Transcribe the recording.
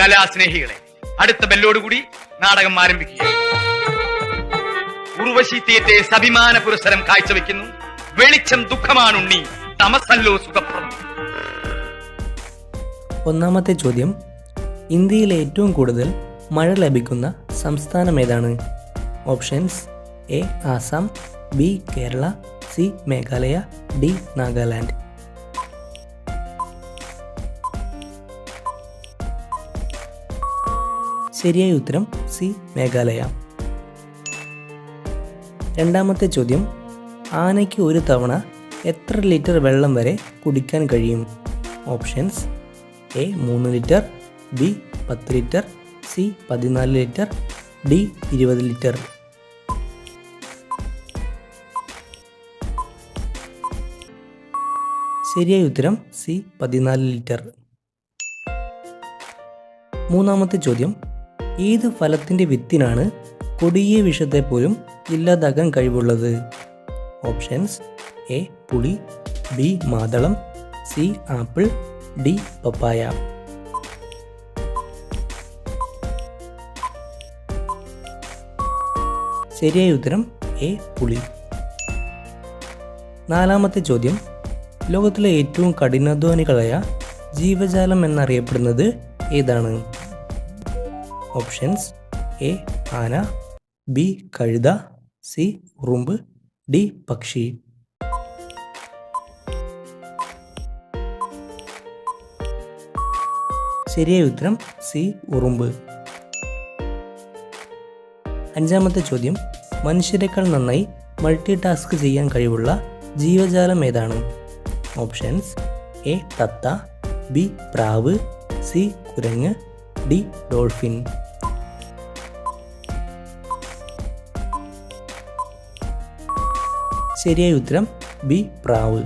കലാസ്നേഹികളെ അടുത്ത ബെല്ലോടുകൂടി നാടകം ആരംഭിക്കുകയാണ് ഉർവശി തീയറ്റെ സഭിമാന പുരസ്സരം കാഴ്ചവെക്കുന്നു. വെളിച്ചം ദുഃഖമാണുണ്ണി തമസല്ലോ സുഖപ്രദം. ഒന്നാമത്തെ ചോദ്യം ഇന്ത്യയിൽ ഏറ്റവും കൂടുതൽ മഴ ലഭിക്കുന്ന സംസ്ഥാനം ഏതാണ്? Options A Assam B Kerala C Meghalaya D Nagaland. ശരിയായ ഉത്തരം സി മേഘാലയ. രണ്ടാമത്തെ ചോദ്യം ആനയ്ക്ക് ഒരു തവണ എത്ര ലിറ്റർ വെള്ളം വരെ കുടിക്കാൻ കഴിയും? ഓപ്ഷൻസ് എ മൂന്ന് ലിറ്റർ ബി പത്ത് ലിറ്റർ സി പതിനാല് ലിറ്റർ ഡി ഇരുപത് ലിറ്റർ. ശരിയായ ഉത്തരം സി പതിനാല് ലിറ്റർ. മൂന്നാമത്തെ ചോദ്യം ഏത് ഫലത്തിന്റെ വിത്തിനാണ് കൊടിയ വിഷത്തെ പോലും ഇല്ലാതാക്കാൻ കഴിവുള്ളത്? ഓപ്ഷൻസ് എ പുളി ബി മാതളം സി ആപ്പിൾ ഡി പപ്പായ. ശരിയായ ഉത്തരം എ പുളി. നാലാമത്തെ ചോദ്യം. ലോകത്തിലെ ഏറ്റവും കഠിനാധ്വാനികളായ ജീവജാലം എന്നറിയപ്പെടുന്നത് ഏതാണ്? ഓപ്ഷൻസ് എ ആന ബി കഴുത സി ഉറുമ്പ് ഡി പക്ഷി. ശരിയായ ഉത്തരം സി ഉറുമ്പ്. അഞ്ചാമത്തെ ചോദ്യം. മനുഷ്യരെക്കാൾ നന്നായി മൾട്ടി ടാസ്ക് ചെയ്യാൻ കഴിവുള്ള ജീവജാലം ഏതാണ്? ഓപ്ഷൻസ് എ തത്ത ബി പ്രാവ് സി കുരങ്ങ് ഡി ഡോൾഫിൻ. ശരിയായ ഉത്തരം ബി പ്രാവ്